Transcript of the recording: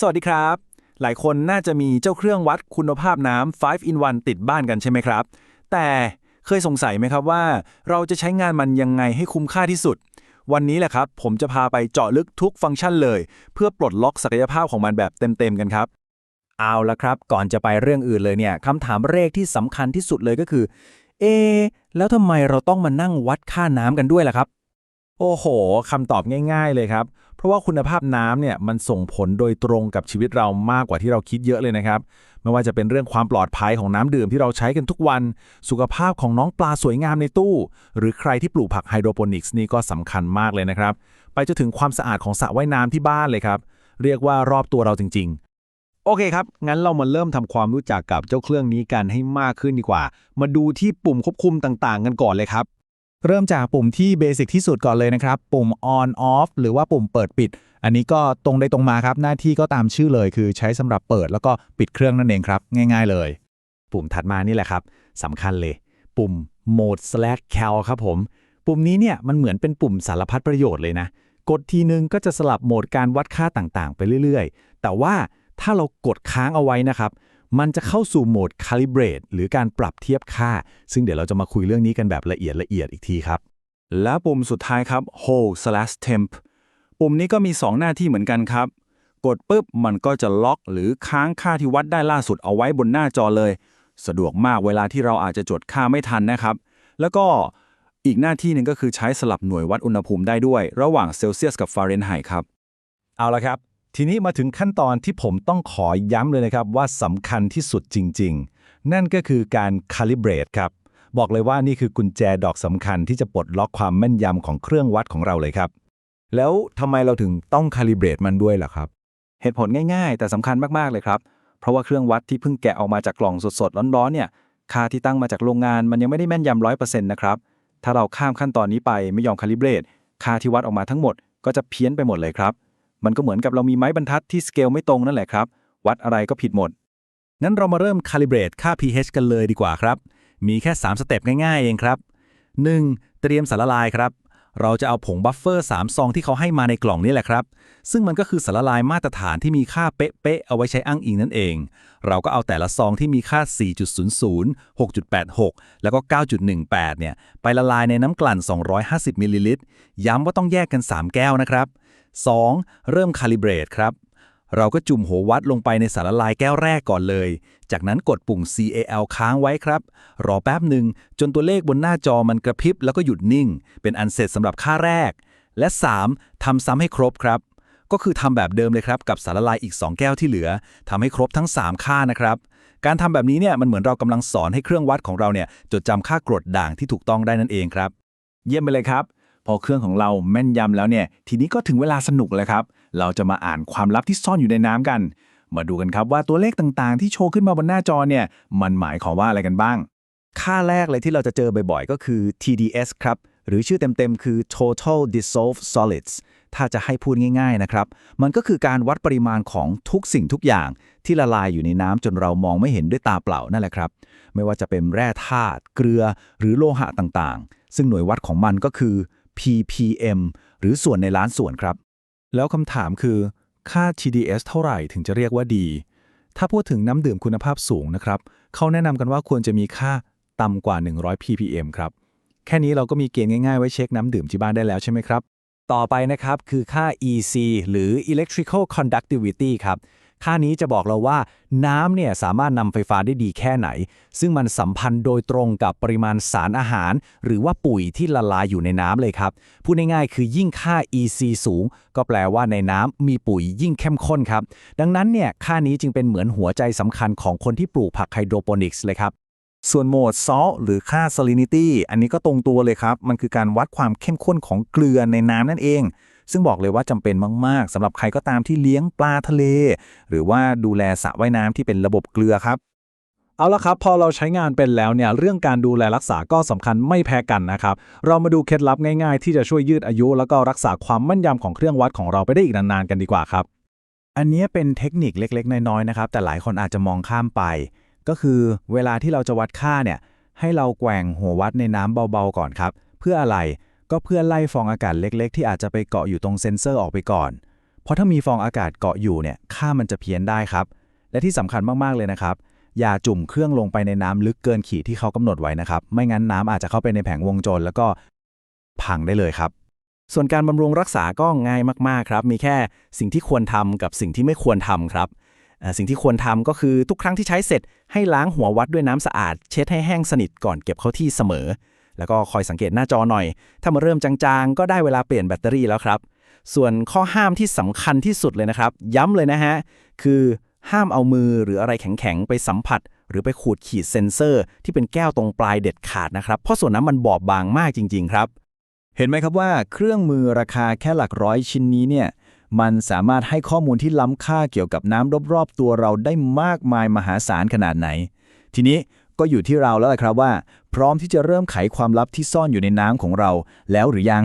สวัสดีครับ หลายคนน่าจะมีเจ้าเครื่องวัดคุณภาพน้ำ5 in 1 ติดบ้านกันใช่ไหมครับ แต่เคยสงสัยไหมครับว่า เราจะใช้งานมันยังไงให้คุ้มค่าที่สุด วันนี้แหละครับ ผมจะพาไปเจาะลึกทุกฟังก์ชันเลย เพื่อปลดล็อกศักยภาพของมันแบบเต็ม ๆ กันครับ เอาละครับ ก่อนจะไปเรื่องอื่นเลยเนี่ยคำถามแรกที่สำคัญที่สุดเลยก็คือ เอ แล้วทำไมเราต้องมานั่งวัดค่าน้ำกันด้วยล่ะครับ โอ้โหคำตอบง่าย ๆ เลยครับ ราะว่าคุณภาพน้ำเนี่ยมันส่งผลโดยตรงกับชีวิตเรามากกว่าที่เราคิดเยอะเลยนะครับ ไม่ว่าจะเป็นเรื่องความปลอดภัยของน้ำดื่มที่เราใช้กันทุกวัน สุขภาพของน้องปลาสวยงามในตู้ หรือใครที่ปลูกผักไฮโดรโปนิกส์นี่ก็สำคัญมากเลยนะครับ ไปจนถึงความสะอาดของสระว่ายน้ำที่บ้านเลยครับ เรียกว่ารอบตัวเราจริง ๆโอเคครับ งั้นเรามาเริ่มทำความรู้จักกับเจ้าเครื่องนี้กันให้มากขึ้นดีกว่า มาดูที่ปุ่มควบคุมต่างๆ กันก่อนเลยครับ เริ่มจากปุ่มที่เบสิกที่สุดก่อนเลยนะครับ ปุ่ม on off หรือว่าปุ่มเปิดปิด อันนี้ก็ตรงได้ตรงมาครับ หน้าที่ก็ตามชื่อเลย คือใช้สำหรับเปิดแล้วก็ปิดเครื่องนั่นเองครับ ง่ายๆเลย ปุ่มถัดมานี่แหละครับสำคัญเลย ปุ่ม mode slash cal ครับผม ปุ่มนี้เนี่ยมันเหมือนเป็นปุ่มสารพัดประโยชน์เลยนะ กดทีนึงก็จะสลับโหมดการวัดค่าต่างๆ ไปเรื่อยๆ แต่ว่าถ้าเรากดค้างเอาไว้นะครับ มันจะเข้าสู่โหมด calibrate หรือการปรับเทียบค่า ซึ่งเดี๋ยวเราจะมาคุยเรื่องนี้กันแบบละเอียดละเอียดอีกทีครับ และปุ่มสุดท้ายครับ hold slash temp ปุ่มนี้ก็มี 2 หน้าที่เหมือนกันครับ กดปุ๊บมันก็จะล็อกหรือค้างค่าที่วัดได้ล่าสุดเอาไว้บนหน้าจอเลย สะดวกมากเวลาที่เราอาจจะจดค่าไม่ทันนะครับ แล้วก็อีกหน้าที่หนึ่งก็คือใช้สลับหน่วยวัดอุณหภูมิได้ด้วย ระหว่างเซลเซียสกับฟาเรนไฮต์ครับ เอาละครับ ทีนี้มาถึงขั้นตอนที่ผมต้องขอย้ำเลยนะครับว่าสำคัญที่สุดจริง ๆ นั่นก็คือการ calibrate ครับ บอกเลยว่านี่คือกุญแจดอกสำคัญที่จะปลดล็อกความแม่นยำของเครื่องวัดของเราเลยครับ แล้วทำไมเราถึงต้อง calibrate มันด้วยล่ะครับ เหตุผลง่ายๆ แต่สำคัญมากๆเลยครับ เพราะว่าเครื่องวัดที่เพิ่งแกะออกมาจากกล่องสดๆร้อนๆเนี่ยค่าที่ตั้งมาจากโรงงานมันยังไม่ได้แม่นยำร้อยเปอร์เซ็นต์นะครับถ้าเราข้ามขั้นตอนนี้ไปไม่ยอมคาลิเบรตค่าที่วัดออกมาทั้งหมดก็จะเพี้ยนไปหมดเลยครับ มันก็เหมือนกับเรามีไม้บรรทัดที่สเกลไม่ตรงนั่นแหละครับ วัดอะไรก็ผิดหมดงั้นเรามาเริ่มคาลิเบรตค่า pH กันเลยดีกว่าครับ มีแค่ 3 สเต็ปง่ายๆ เองครับ 1. เตรียมสารละลายครับ เราจะเอาผงบัฟเฟอร์3ซองที่เขาให้มาในกล่องนี้แหละครับ ซึ่งมันก็คือสารละลายมาตรฐานที่มีค่าเป๊ะๆเอาไว้ใช้อ้างอิงนั่นเอง เราก็เอาแต่ละซองที่มีค่า 4.00 6.86 แล้วก็ 9.18 เนี่ย ไปละลายในน้ำกลั่น 250มิลลิลิตร ย้ำว่าต้องแยกกัน 3 แก้วนะครับ 2. เริ่มคาลิเบรตครับ เราก็จุ่มหัววัดลงไปในสารละลายแก้วแรกก่อนเลย จากนั้นกดปุ่ม CAL ค้างไว้ครับ รอแป๊บหนึ่งจนตัวเลขบนหน้าจอมันกระพริบแล้วก็หยุดนิ่ง เป็นอันเสร็จสำหรับค่าแรก และ 3. ทำซ้ำให้ครบครับ ก็คือทำแบบเดิมเลยครับ กับสารละลายอีก 2 แก้วที่เหลือทำให้ครบทั้ง 3 ค่านะครับการทำแบบนี้เนี่ยมันเหมือนเรากำลังสอนให้เครื่องวัดของเราเนี่ยจดจำค่ากรดด่างที่ถูกต้องได้นั่นเองครับ เยี่ยมไปเลยครับ พอเครื่องของเราแม่นยำแล้วเนี่ย ทีนี้ก็ถึงเวลาสนุกแล้วครับ เราจะมาอ่านความลับที่ซ่อนอยู่ในน้ำกัน มาดูกันครับว่าตัวเลขต่างๆ ที่โชว์ขึ้นมาบนหน้าจอเนี่ย มันหมายความว่าอะไรกันบ้าง ค่าแรกเลยที่เราจะเจอบ่อยๆ ก็คือ TDS ครับ หรือชื่อเต็มๆ คือ Total Dissolved Solids ถ้าจะให้พูดง่ายๆ นะครับ มันก็คือการวัดปริมาณของทุกสิ่งทุกอย่าง ที่ละลายอยู่ในน้ำจนเรามองไม่เห็นด้วยตาเปล่านั่นแหละครับ ไม่ว่าจะเป็นแร่ธาตุ เกลือ หรือโลหะต่างๆ ซึ่งหน่วยวัดของมันก็คือ ppm หรือส่วนในล้านส่วนครับ แล้วคำถามคือค่า TDS เท่าไหร่ถึงจะเรียกว่าดี ถ้าพูดถึงน้ำดื่มคุณภาพสูงนะครับ เขาแนะนำกันว่าควรจะมีค่าต่ำกว่า 100 ppm ครับ แค่นี้เราก็มีเกณฑ์ง่ายๆ ไว้เช็คน้ำดื่มที่บ้านได้แล้วใช่ไหมครับ ต่อไปนะครับคือค่า EC หรือ Electrical Conductivity ครับ ค่านี้จะบอกเราว่าน้ำเนี่ยสามารถนำไฟฟ้าได้ดีแค่ไหน ซึ่งมันสัมพันธ์โดยตรงกับปริมาณสารอาหาร หรือว่าปุ๋ยที่ละลายอยู่ในน้ำเลยครับ พูดง่ายๆคือยิ่งค่า EC สูง ก็แปลว่าในน้ำมีปุ๋ยยิ่งเข้มข้นครับ ดังนั้นเนี่ยค่านี้จึงเป็นเหมือนหัวใจสำคัญของคนที่ปลูกผักไฮโดรโปนิกส์เลยครับส่วนโหมด salt หรือค่า salinity อันนี้ก็ตรงตัวเลยครับ มันคือการวัดความเข้มข้นของเกลือในน้ำนั่นเอง ซึ่งบอกเลยว่าจำเป็นมาก ๆสำหรับใครก็ตามที่เลี้ยงปลาทะเล หรือว่าดูแลสระว่ายน้ำที่เป็นระบบเกลือครับ เอาละครับ พอเราใช้งานเป็นแล้วเนี่ยเรื่องการดูแลรักษาก็สำคัญไม่แพ้กันนะครับเรามาดูเคล็ดลับง่ายๆ ที่จะช่วยยืดอายุ แล้วก็รักษาความแม่นยำของเครื่องวัดของเราไปได้อีกนานๆกันดีกว่าครับ อันนี้เป็นเทคนิคเล็กๆ น้อยๆนะครับแต่หลายคนอาจจะมองข้ามไป ก็คือเวลาที่เราจะวัดค่าเนี่ยให้เราแกว่งหัววัดในน้ำเบาๆก่อนครับ เพื่ออะไร ก็เพื่อไล่ฟองอากาศเล็ก ๆ ที่อาจจะไปเกาะอยู่ตรงเซ็นเซอร์ออกไปก่อน เพราะถ้ามีฟองอากาศเกาะอยู่เนี่ยค่ามันจะเพี้ยนได้ครับ และที่สำคัญมากๆเลยนะครับ อย่าจุ่มเครื่องลงไปในน้ำลึกเกินขีดที่เขากำหนดไว้นะครับ ไม่งั้นน้ำอาจจะเข้าไปในแผงวงจร แล้วก็พังได้เลยครับ ส่วนการบำรุงรักษาก็ง่ายมากๆครับ มีแค่สิ่งที่ควรทำกับสิ่งที่ไม่ควรทำครับสิ่งที่ควรทำก็คือทุกครั้งที่ใช้เสร็จ ให้ล้างหัววัดด้วยน้ำสะอาด เช็ดให้แห้งสนิทก่อนเก็บเข้าที่เสมอ แล้วก็คอยสังเกตหน้าจอหน่อย ถ้ามาเริ่มจางๆ ก็ได้เวลาเปลี่ยนแบตเตอรี่แล้วครับ ส่วนข้อห้ามที่สำคัญที่สุดเลยนะครับ ย้ำเลยนะฮะ คือห้ามเอามือหรืออะไรแข็งๆ ไปสัมผัส หรือไปขูดขีดเซ็นเซอร์ ที่เป็นแก้วตรงปลายเด็ดขาดนะครับ เพราะส่วนนั้นมันบอบบางมากจริง ๆ ครับ เห็นไหมครับว่าเครื่องมือราคาแค่หลักร้อยชิ้นนี้เนี่ยมันสามารถให้ข้อมูลที่ล้ำค่าเกี่ยวกับน้ำรอบๆ ตัวเราได้มากมายมหาศาลขนาดไหน ทีนี้ก็อยู่ที่เราแล้วล่ะครับว่า พร้อมที่จะเริ่มไขความลับที่ซ่อนอยู่ในน้ำของเราแล้วหรือยัง